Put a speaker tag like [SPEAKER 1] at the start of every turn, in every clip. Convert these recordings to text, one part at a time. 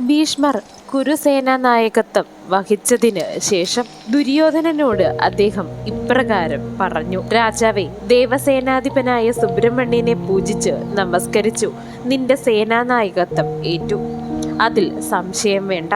[SPEAKER 1] ഭീഷ്മർ കുരുസേനാ നായകത്വം വഹിച്ചതിന് ശേഷം ദുര്യോധനനോട് അദ്ദേഹം ഇപ്രകാരം പറഞ്ഞു. രാജാവെ ദേവസേനാധിപനായ സുബ്രഹ്മണ്യനെ പൂജിച്ച് നമസ്കരിച്ചു. നിന്റെ സേനാനായകത്വം ഏറ്റു. അതിൽ സംശയം വേണ്ട.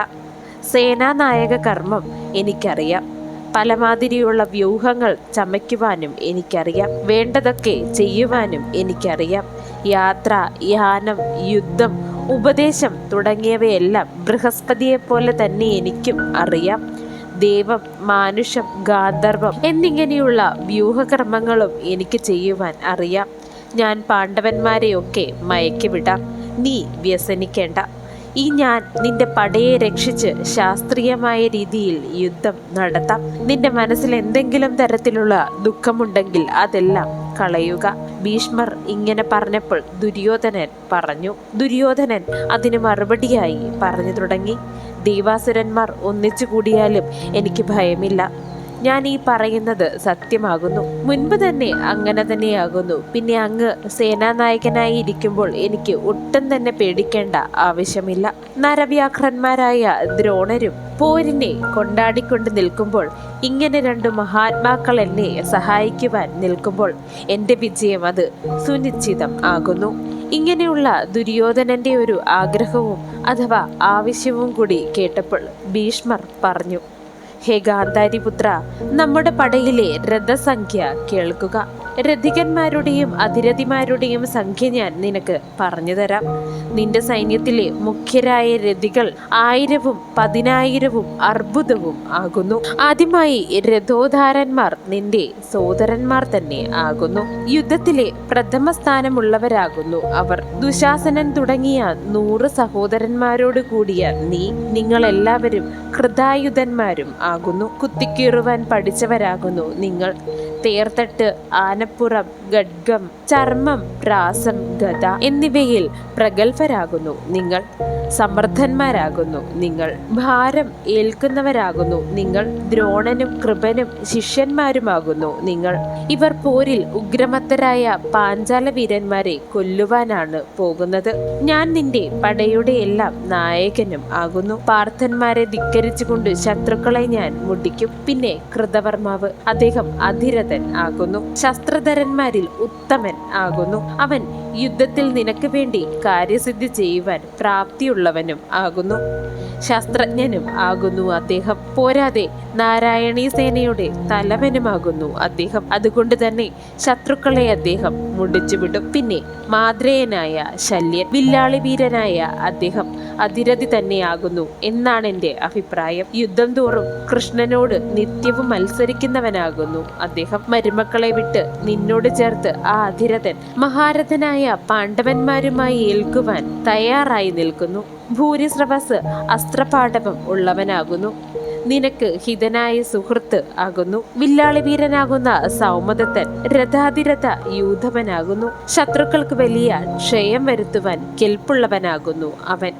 [SPEAKER 1] സേനാനായക കർമ്മം എനിക്കറിയാം. പലമാതിരിയുള്ള വ്യൂഹങ്ങൾ ചമയ്ക്കുവാനും എനിക്കറിയാം. വേണ്ടതൊക്കെ ചെയ്യുവാനും എനിക്കറിയാം. യാത്ര യാനം യുദ്ധം ഉപദേശം തുടങ്ങിയവയെല്ലാം ബൃഹസ്പതിയെ പോലെ തന്നെ എനിക്കും അറിയാം. ദൈവം മാനുഷം ഗാന്ധർവം എന്നിങ്ങനെയുള്ള വ്യൂഹകർമ്മങ്ങളും എനിക്ക് ചെയ്യുവാൻ അറിയാം. ഞാൻ പാണ്ഡവന്മാരെയൊക്കെ മയക്കിവിടാം. നീ വ്യസനിക്കേണ്ട. ഈ ഞാൻ നിന്റെ പടയെ രക്ഷിച്ച് ശാസ്ത്രീയമായ രീതിയിൽ യുദ്ധം നടത്താം. നിന്റെ മനസ്സിൽ എന്തെങ്കിലും തരത്തിലുള്ള ദുഃഖമുണ്ടെങ്കിൽ അതെല്ലാം കളയുക. ഭീഷ്മർ ഇങ്ങനെ പറഞ്ഞപ്പോൾ ദുര്യോധനൻ പറഞ്ഞു ദുര്യോധനൻ അതിന് മറുപടിയായി പറഞ്ഞു തുടങ്ങി. ദേവാസുരന്മാർ ഒന്നിച്ചു കൂടിയാലും എനിക്ക് ഭയമില്ല. ഞാൻ ഈ പറയുന്നത് സത്യമാകുന്നു. മുൻപ് തന്നെ അങ്ങനെ തന്നെയാകുന്നു. പിന്നെ അങ്ങ് സേനാനായകനായി ഇരിക്കുമ്പോൾ എനിക്ക് ഒട്ടും തന്നെ പേടിക്കേണ്ട ആവശ്യമില്ല. നരവ്യാഘ്രന്മാരായ ദ്രോണരും പോരിനെ കൊണ്ടാടിക്കൊണ്ട് നിൽക്കുമ്പോൾ ഇങ്ങനെ രണ്ട് മഹാത്മാക്കൾ എന്നെ സഹായിക്കുവാൻ നിൽക്കുമ്പോൾ എന്റെ വിജയം അത് സുനിശ്ചിതം ആകുന്നു. ഇങ്ങനെയുള്ള ദുര്യോധനന്റെ ഒരു ആഗ്രഹവും അഥവാ ആവശ്യവും കൂടി കേട്ടപ്പോൾ ഭീഷ്മർ പറഞ്ഞു ഹേ ഗാന്ധാരിപുത്ര നമ്മുടെ പടയിലെ രഥസംഖ്യ കേൾക്കുക. രഥികന്മാരുടെയും അതിരഥിമാരുടെയും സംഖ്യ ഞാൻ നിനക്ക് പറഞ്ഞു തരാം. നിന്റെ സൈന്യത്തിലെ മുഖ്യരായ രഥികൾ ആയിരവും പതിനായിരവും അർബുദവും ആകുന്നു. ആദ്യമായി രഥോധാരന്മാർ നിന്റെ സോദരന്മാർ തന്നെ ആകുന്നു. യുദ്ധത്തിലെ പ്രഥമ സ്ഥാനമുള്ളവരാകുന്നു അവർ. ദുശാസനൻ തുടങ്ങിയ നൂറ് സഹോദരന്മാരോട് കൂടിയ നീ നിങ്ങളെല്ലാവരും കൃതായുധന്മാരും ആകുന്നു. കുത്തിക്കീറുവാൻ പഠിച്ചവരാകുന്നു നിങ്ങൾ. തേർത്തട്ട് ആനപ്പുറം ഗഡ്ഗം ചർമ്മം പ്രാസം ഗത എന്നിവയിൽ പ്രഗത്ഭരാകുന്നു. നിങ്ങൾ സമർത്ഥന്മാരാകുന്നു. നിങ്ങൾ ഭാരം ഏൽക്കുന്നവരാകുന്നു. നിങ്ങൾ ദ്രോണനും കൃപനും ശിഷ്യന്മാരുമാകുന്നു. നിങ്ങൾ ഇവർ പോരിൽ ഉഗ്രമത്തരായ പാഞ്ചാല വീരന്മാരെ കൊല്ലുവാനാണ് പോകുന്നത്. ഞാൻ നിന്റെ പടയുടെ എല്ലാം നായകനും ആകുന്നു. പാർത്ഥന്മാരെ ധിക്കരിച്ചുകൊണ്ട് ശത്രുക്കളെ ഞാൻ മുടിക്കും. പിന്നെ കൃതവർമാവ് അദ്ദേഹം അധിരഥൻ ആകുന്നു. ശസ്ത്രധരന്മാരിൽ ഉത്തമൻ ആകുന്നു. അവൻ യുദ്ധത്തിൽ നിനക്ക് വേണ്ടി കാര്യസിദ്ധി ചെയ്യുവാൻ പ്രാപ്തിയുള്ളവനും ആകുന്നു. ശാസ്ത്രജ്ഞനും ആകുന്നു അദ്ദേഹം. പോരാതെ നാരായണീ സേനയുടെ തലവനുമാകുന്നു അദ്ദേഹം. അതുകൊണ്ട് തന്നെ ശത്രുക്കളെ അദ്ദേഹം മുടിച്ചുവിടും. പിന്നെ മാദ്രേയനായ ശല്യൻ വില്ലാളി വീരനായ അദ്ദേഹം. അതിരഥി തന്നെയാകുന്നു എന്നാണ് എന്റെ അഭിപ്രായം. യുദ്ധം തോറും കൃഷ്ണനോട് നിത്യവും മത്സരിക്കുന്നവനാകുന്നു. അദ്ദേഹം മരുമക്കളെ വിട്ട് നിന്നോട് ചേർത്ത് ആ അതിരഥൻ മഹാരഥനായ പാണ്ഡവന്മാരുമായി ഏൽക്കുവാൻ തയ്യാറായി നിൽക്കുന്നു. ഭൂരിശ്രവസ് അസ്ത്രപാഠവം ഉള്ളവനാകുന്നു. നിനക്ക് ഹിതനായ സുഹൃത്ത് ആകുന്നു. വില്ലാളിവീരനാകുന്ന സൗമദത്തൻ രഥാതിരഥ യൂഥവനാകുന്നു ശത്രുക്കൾക്ക് വലിയ ക്ഷയം വരുത്തുവാൻ കെൽപ്പുള്ളവനാകുന്നു അവൻ.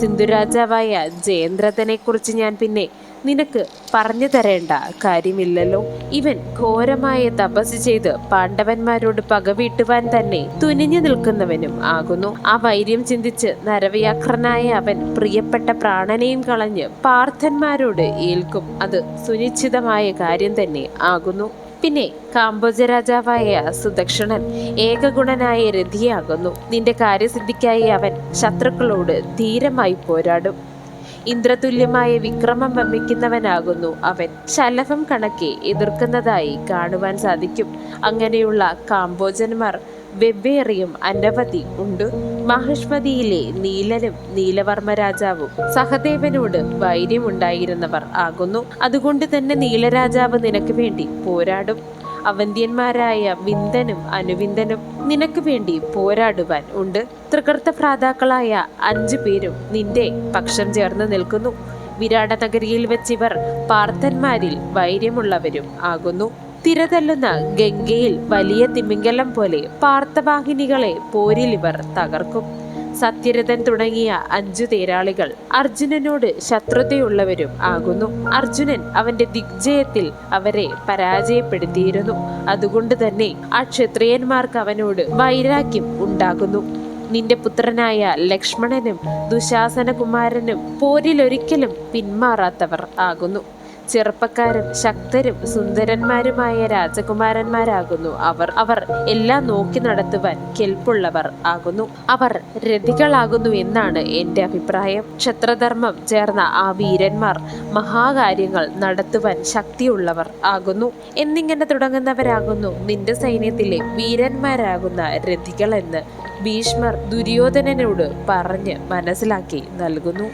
[SPEAKER 1] സിന്ധുരാജാവായ ജയേന്ദ്രതനെ കുറിച്ച് ഞാൻ പിന്നെ നിനക്ക് പറഞ്ഞു തരേണ്ട കാര്യമില്ലല്ലോ. ഇവൻ ഘോരമായ തപസ് ചെയ്ത് പാണ്ഡവന്മാരോട് പകവീട്ടുവാൻ തന്നെ തുനിഞ്ഞു നിൽക്കുന്നവനും ആകുന്നു. ആ വൈര്യം ചിന്തിച്ച് നരവ്യാഘ്രനായ അവൻ പ്രിയപ്പെട്ട പ്രാണനെയും കളഞ്ഞ് പാർത്ഥന്മാരോട് ഏൽക്കും. അത് സുനിശ്ചിതമായ കാര്യം തന്നെ ആകുന്നു. പിന്നെ കാമ്പോജ രാജാവായ സുദക്ഷണൻ ഏകഗുണനായ രഥിയാകുന്നു നിന്റെ കാര്യസിദ്ധിക്കായി അവൻ ശത്രുക്കളോട് ധീരമായി പോരാടും. ഇന്ദ്രതുല്യമായ വിക്രമം വമ്മിക്കുന്നവനാകുന്നു അവൻ ശലഭം കണക്കെ എതിർക്കുന്നതായി കാണുവാൻ സാധിക്കും. അങ്ങനെയുള്ള കാമ്പോജന്മാർ വെവ്വേറിയും അനവധി ഉണ്ട്. മഹിഷ്മതിയിലെ നീലനും നീലവർമ്മ രാജാവും സഹദേവനോട് വൈര്യമുണ്ടായിരുന്നവർ ആകുന്നു. അതുകൊണ്ട് തന്നെ നീലരാജാവ് നിനക്ക് വേണ്ടി പോരാടും. അവന്ത്യന്മാരായ വിന്ദനും അനുവിന്ദനും നിനക്ക് വേണ്ടി പോരാടുവാൻ ഉണ്ട്. തൃകർത്ത ഭ്രാതാക്കളായ അഞ്ചു പേരും നിന്റെ പക്ഷം ചേർന്ന് നിൽക്കുന്നു. വിരാട നഗരിയിൽ വെച്ചിവർ പാർത്ഥന്മാരിൽ വൈര്യമുള്ളവരും ആകുന്നു. തിരതല്ലുന്ന ഗംഗയിൽ വലിയ തിമിംഗലം പോലെ പാർത്ഥവാഹിനികളെ പോരിൽ ഇവർ തകർക്കും. സത്യരഥൻ തുടങ്ങിയ അഞ്ചു തേരാളികൾ അർജുനനോട് ശത്രുതയുള്ളവരും ആകുന്നു. അർജുനൻ അവന്റെ ദിഗ്ജയത്തിൽ അവരെ പരാജയപ്പെടുത്തിയിരുന്നു. അതുകൊണ്ട് തന്നെ ആ ക്ഷത്രിയന്മാർക്ക് അവനോട് വൈരാഗ്യം ഉണ്ടാകുന്നു. നിന്റെ പുത്രനായ ലക്ഷ്മണനും ദുശാസനകുമാരനും പോരിലൊരിക്കലും പിന്മാറാത്തവർ ആകുന്നു. ചെറുപ്പക്കാരും ശക്തരും സുന്ദരന്മാരുമായ രാജകുമാരന്മാരാകുന്നു. അവർ അവർ എല്ലാം നോക്കി നടത്തുവാൻ കെൽപ്പുള്ളവർ ആകുന്നു. അവർ രതികളാകുന്നു എന്നാണ് എന്റെ അഭിപ്രായം. ക്ഷത്രധർമ്മം ചേർന്ന ആ വീരന്മാർ മഹാകാര്യങ്ങൾ നടത്തുവാൻ ശക്തിയുള്ളവർ ആകുന്നു. എന്നിങ്ങനെ തുടങ്ങുന്നവരാകുന്നു നിന്റെ സൈന്യത്തിലെ വീരന്മാരാകുന്ന രതികളെന്ന് ഭീഷ്മർ ദുര്യോധനനോട് പറഞ്ഞ് മനസ്സിലാക്കി നൽകുന്നു.